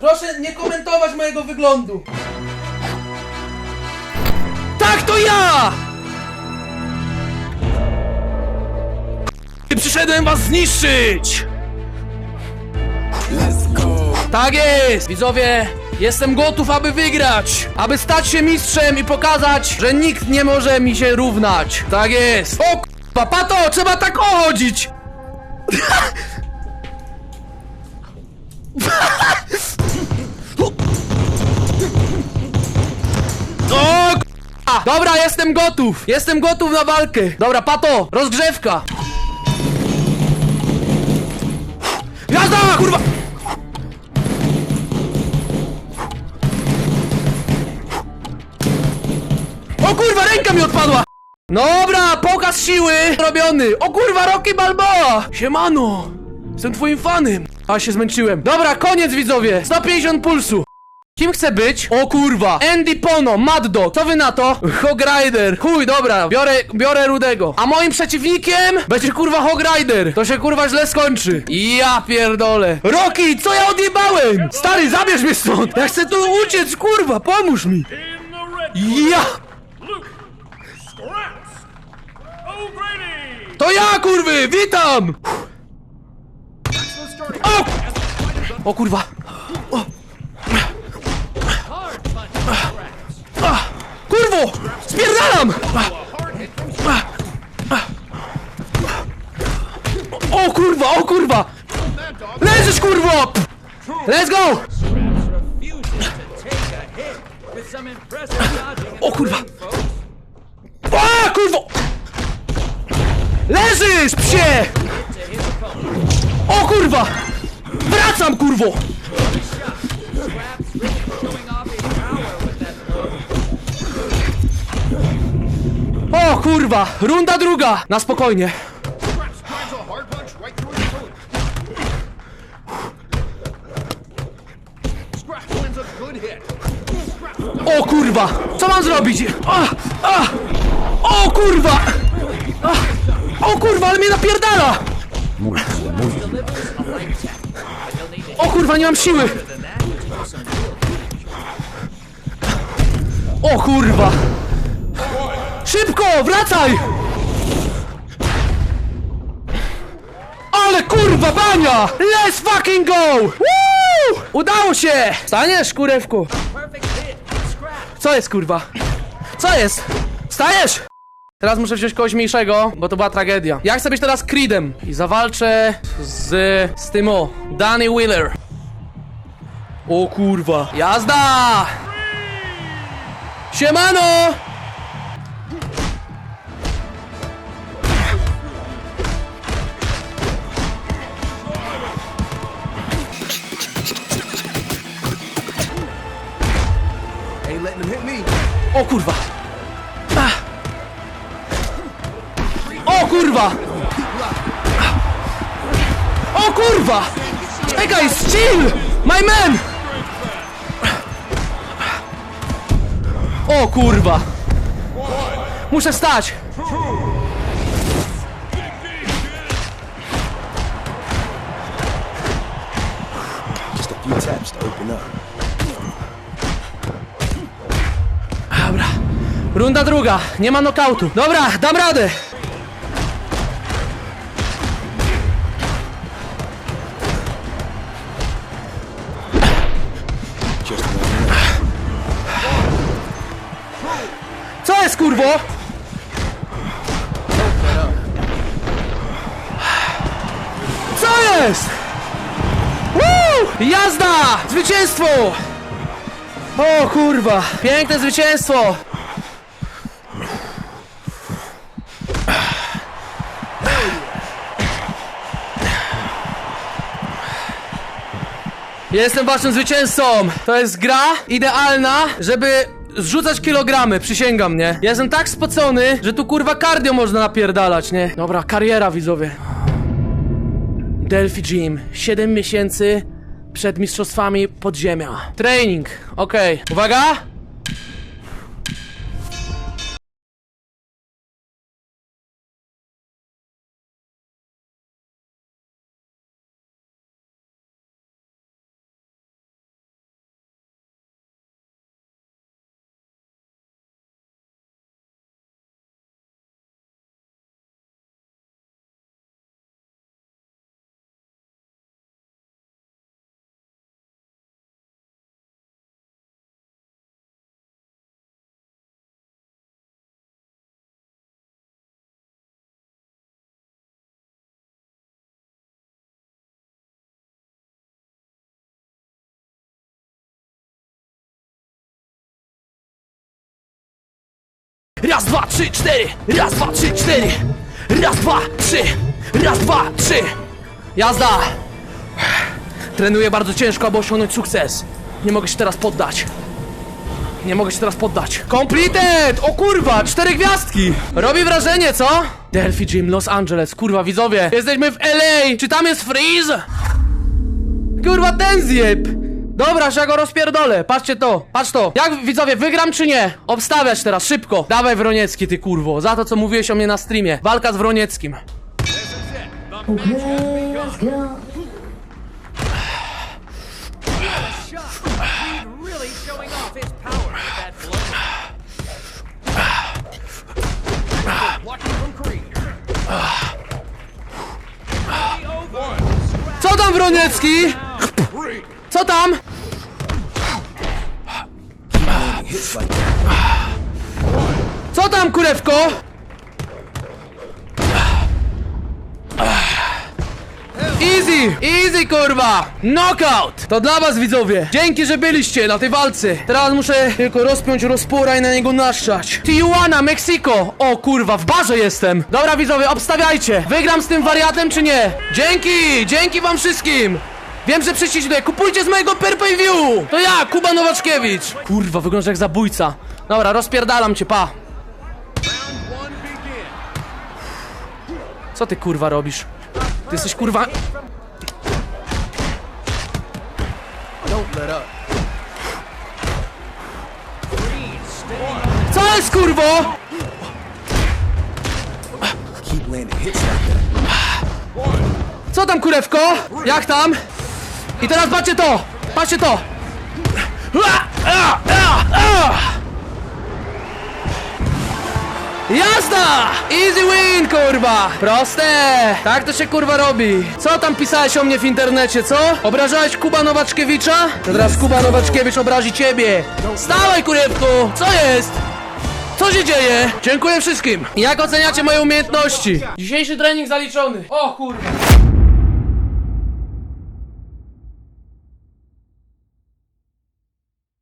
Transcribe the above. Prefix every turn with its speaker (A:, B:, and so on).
A: Proszę nie komentować mojego wyglądu.
B: Tak, to ja! Przyszedłem was zniszczyć! Tak jest! Widzowie, jestem gotów, aby wygrać! Aby stać się mistrzem i pokazać, że nikt nie może mi się równać! Tak jest! O k***a, pato, trzeba tak chodzić! Dobra, jestem gotów! Jestem gotów na walkę! Dobra, pato, rozgrzewka! Jazda, kurwa! O kurwa, ręka mi odpadła! Dobra, pokaz siły robiony! O kurwa, Rocky Balboa! Siemano! Jestem twoim fanem! A się zmęczyłem. Dobra, koniec widzowie! 150 pulsu! Kim chce być? O kurwa! Andy Pono, Mad Dog, co wy na to? Hog Rider. Chuj, dobra, biorę, biorę Rudego. A moim przeciwnikiem będzie kurwa Hog Rider. To się kurwa źle skończy. Ja pierdolę. Rocky, co ja odjebałem? Stary, zabierz mnie stąd! Ja chcę tu uciec, kurwa, pomóż mi! Ja! To ja, kurwy! Witam! O! O kurwa! Spierdalam! O kurwa, o kurwa! Leżysz kurwo! Let's go! O kurwa! A kurwo! Leżysz, psie! O kurwa! Wracam, kurwo! Kurwa! Runda druga! Na spokojnie. O kurwa! Co mam zrobić? O kurwa! O kurwa, ale mnie napierdala! O kurwa, nie mam siły! O kurwa! Szybko, wracaj! Ale kurwa, bania! Let's fucking go! Woo! Udało się! Staniesz, kurewku? Co jest kurwa? Co jest? Stajesz! Teraz muszę wziąć kogoś mniejszego, bo to była tragedia. Ja chcę być teraz Creedem i zawalczę z... z tym o, Danny Wheeler. O kurwa. Jazda! Siemano! O kurwa! O kurwa! O kurwa! Hey guys, chill! My man! O kurwa! Muszę stać!
C: Just a few taps to open up.
B: Runda druga. Nie ma nokautu. Dobra, dam radę. Co jest kurwo? Co jest? Woo! Jazda! Zwycięstwo! O kurwa! Piękne zwycięstwo! Jestem waszym zwycięzcą! To jest gra idealna, żeby zrzucać kilogramy, przysięgam, nie? Ja jestem tak spocony, że tu kurwa cardio można napierdalać, nie? Dobra, kariera widzowie. Delphi Gym, 7 miesięcy przed mistrzostwami podziemia. Training, okej. Uwaga! Raz, dwa, trzy, cztery! Raz, dwa, trzy, cztery! Raz, dwa, trzy! Raz, dwa, trzy! Jazda! Trenuję bardzo ciężko, aby osiągnąć sukces. Nie mogę się teraz poddać. Nie mogę się teraz poddać. Completed! O kurwa, cztery gwiazdki! Robi wrażenie, co? Delphi Gym, Los Angeles, kurwa widzowie. Jesteśmy w LA! Czy tam jest Freeze? Kurwa, ten zjeb! Dobra, że ja go rozpierdolę. Patrzcie to, patrz to. Jak widzowie, wygram czy nie? Obstawiać teraz, szybko. Dawaj Wroniecki, ty kurwo. Za to, co mówiłeś o mnie na streamie. Walka z Wronieckim. Co tam, Wroniecki? Co tam? Co tam, kurewko? Easy! Easy, kurwa! Knockout! To dla was, widzowie! Dzięki, że byliście na tej walce! Teraz muszę tylko rozpiąć rozpora i na niego naszczać. Tijuana, Meksiko! O kurwa, w barze jestem! Dobra, widzowie, obstawiajcie! Wygram z tym wariatem, czy nie? Dzięki! Dzięki wam wszystkim! Wiem, że przyszliście kupujcie z mojego per pay view! To ja, Kuba Nowaczkiewicz! Kurwa, wyglądasz jak zabójca. Dobra, rozpierdalam cię, pa! Co ty kurwa robisz? Ty jesteś kurwa... Co jest kurwo? Co tam kurewko? Jak tam? I teraz patrzcie to! Patrzcie to! Jazda! Easy win, kurwa! Proste! Tak to się kurwa robi. Co tam pisałeś o mnie w internecie, co? Obrażałeś Kuba Nowaczkiewicza? To teraz Kuba Nowaczkiewicz obrazi ciebie. Stawaj, kurewku! Co jest? Co się dzieje? Dziękuję wszystkim. Jak oceniacie moje umiejętności? Dzisiejszy trening zaliczony. O kurwa.